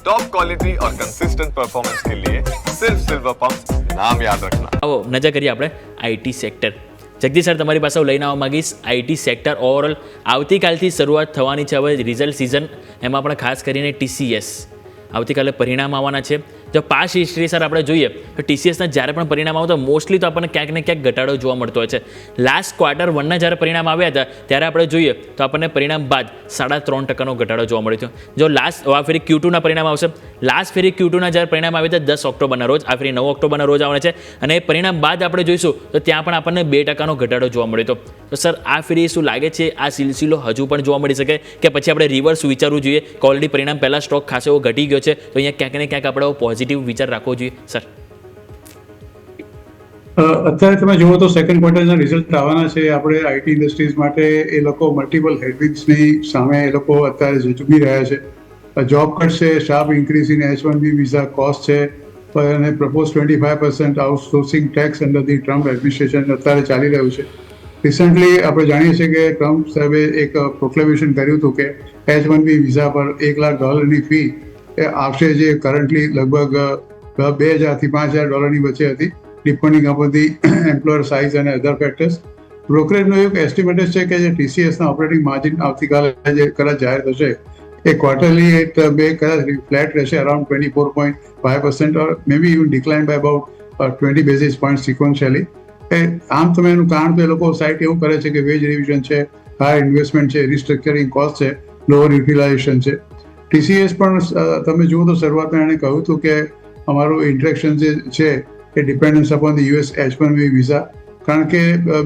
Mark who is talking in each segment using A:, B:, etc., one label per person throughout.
A: Top quality और consistent performance के लिए सिर्फ सिल्वर पंप नाम याद रखना
B: આવો નજર કરીએ આપણે આઈટી સેક્ટર જગદીશ સર તમારી પાસે હું લઈને આવવા માંગીશ આઈટી સેક્ટર ઓવરઓલ આવતીકાલથી શરૂઆત થવાની છે હવે રિઝલ્ટ સિઝન એમાં પણ ખાસ કરીને ટીસીએસ આવતીકાલે પરિણામ આવવાના છે જો પાસ હિસ્ટ્રી સર આપણે જોઈએ, તો ટીસીએસના જ્યારે પણ પરિણામ આવતો મોસ્ટલી તો આપણને ક્યાંક ને ક્યાંક ઘટાડો જોવા મળતો હોય છે. લાસ્ટ ક્વાર્ટર વનના જ્યારે પરિણામ આવ્યા હતા, ત્યારે આપણે જોઈએ, તો આપણને પરિણામ બાદ સાડા ત્રણ ટકાનો ઘટાડો જોવા મળ્યો જો લાસ્ટ આ ફેરી ક્યુ ટુના પરિણામ આવશે. લાસ્ટ ફેરી ક્યુ ટુના જ્યારે પરિણામ આવ્યા હતા, દસ ઓક્ટોબરના રોજ, આ ફેરી નવ ઓક્ટોબરના રોજ આવવાના છે. અને એ પરિણામ બાદ આપણે જોઈશું, તો ત્યાં પણ આપણને બે ટકાનો ઘટાડો જોવા મળ્યો હતો. તો સર આ ફેરી શું લાગે છે? આ સિલસિલો હજુ પણ જોવા મળી શકે? કે પછી આપણે રિવર્સ વિચારવું જોઈએ? કે ઓલરેડી પરિણામ પહેલાં સ્ટોક ખાસો એવો ઘટી ગયો છે, તો અહીંયા ક્યાંક ને ક્યાંક આપણે પોઝિટિવ વિચાર રાખવો જોઈએ, સર?
C: અત્યારે તમે જુઓ તો સેકન્ડ ક્વાર્ટરના રિઝલ્ટ આવવાના છે. આપણે આઈટી ઇન્ડસ્ટ્રીઝ માટે એ લોકો મલ્ટિપલ હેડવિન્સની સામે એ લોકો અત્યારે ઝૂકી રહ્યા છે. જોબ કટ છે sharp increase in H one B visa cost છે. અને propose twenty five percent outsourcing tax under the Trump administration અત્યારે ચાલી રહ્યું છે. રિસન્ટલી આપણે જાણીએ છીએ કે ટ્રમ્પ સાહેબે એક પ્રોક્લેમેશન કર્યું હતું કે એચ વન બી વિઝા પર એક લાખ ડોલરની ફી આવશે જે કરન્ટલી લગભગ બે હજારથી પાંચ હજાર ડોલરની વચ્ચે હતી. ડિપેન્ડિંગ અપોન એમ્પ્લોયર સાઇઝ અને અધર ફેક્ટર્સ બ્રોકરેજનો એક એસ્ટિમેટ છે કે જે ટીસીએસના ઓપરેટિંગ માર્જિન આવતીકાલે જે કદાચ જાહેર થશે, એ ક્વાર્ટરલી એટ બે, કદાચ ફ્લેટ રહેશે around twenty four point five percent or maybe you decline by about twenty basis point sequentially એ આમ તમે એનું કારણ તો એ લોકો સાઇટ એવું કરે છે કે વેજ રિવિઝન છે હાયર ઇન્વેસ્ટમેન્ટ છે રિસ્ટ્રક્ચરિંગ કોસ્ટ છે લોઅર યુટિલાઇઝેશન છે. ટીસીએસ પણ તમે જુઓ તો શરૂઆતમાં એણે કહ્યું હતું કે અમારું ઇન્ટરેક્શન જે છે એ dependence upon the US H one B visa કારણ કે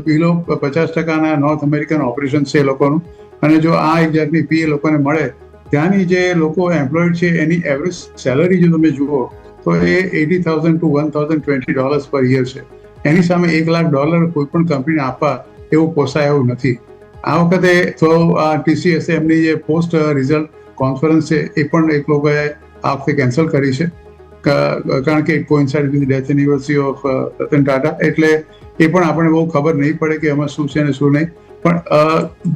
C: બિલો પચાસ ટકાના નોર્થ અમેરિકન ઓપરેશન છે એ લોકોનું. અને જો આ એક જાતની ફી એ લોકોને મળે, ત્યાંની જે લોકો એમ્પ્લોયડ છે એની એવરેજ સેલરી જો તમે જુઓ, તો એ eighty thousand to one thousand twenty dollars per year છે. એની સામે એક લાખ ડોલર કોઈ પણ કંપનીને આપવા એવું પોસાય એવું નથી. આ વખતે તો આ ટીસીએસ એમની જે પોસ્ટ રિઝલ્ટ કોન્ફરન્સ છે એ પણ એક લોકોએ આ વખતે કેન્સલ કરી છે. કારણ કે it coincide with death anniversary of Ratan Tata. એટલે એ પણ આપણને બહુ ખબર નહીં પડે કે એમાં શું છે અને શું નહીં. પણ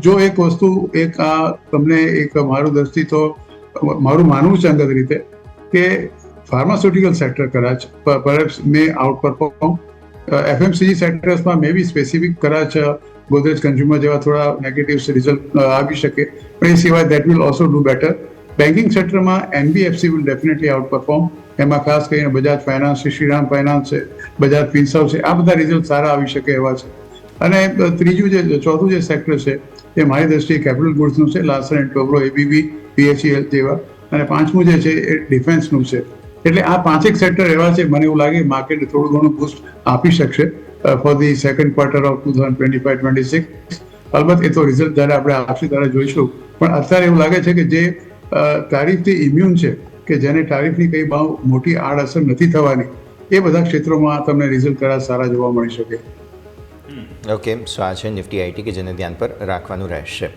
C: જો એક વસ્તુ, એક આ તમને એક મારું દ્રષ્ટિ તો, મારું માનવું છે અંગત રીતે, કે ફાર્માસ્યુટિકલ સેક્ટર કદાચ perhaps may outperform FMCG સેક્ટર્સમાં મે બી સ્પેસિફિક કદાચ, ગોદરેજ કન્ઝ્યુમર જેવા થોડા નેગેટિવ રિઝલ્ટ આવી શકે. પણ એ સિવાય that will also do better banking સેક્ટરમાં NBFC will definitely outperform એમાં ખાસ કરીને બજાજ ફાઇનાન્સ છે શ્રીરામ ફાઇનાન્સ છે બજાજ ફિન્સર્વ છે, આ બધા રિઝલ્ટ સારા આવી શકે એવા છે. અને ત્રીજું જે, ચોથું જે સેક્ટર છે, એ મારી દ્રષ્ટિએ કેપિટલ ગુડ્સનું છે લાસન એન્ડ ટોબ્રો એબીબી પીએચઈએલ જેવા. અને પાંચમું જે છે, એ ડિફેન્સનું છે. એટલે આ પાંચેક સેક્ટર એવા છે, મને એવું લાગે માર્કેટ થોડું ઘણું બુસ્ટ આપી શકશે for the second quarter of two thousand twenty five twenty six અલબત્ત એ તો રિઝલ્ટ જ્યારે આપણે આપશે ત્યારે જોઈશું, પણ અત્યારે એવું લાગે છે કે જે તારીફથી ઇમ્યુન છે, કે જેને તારીફની કંઈ બહુ મોટી આડઅસર નથી થવાની, એ બધા ક્ષેત્રોમાં તમને રિઝલ્ટ કદાચ સારા જોવા મળી શકે.
D: ઓકે સો આ છે નિફ્ટી આઈટી કે જેને ધ્યાન પર રાખવાનું રહેશે.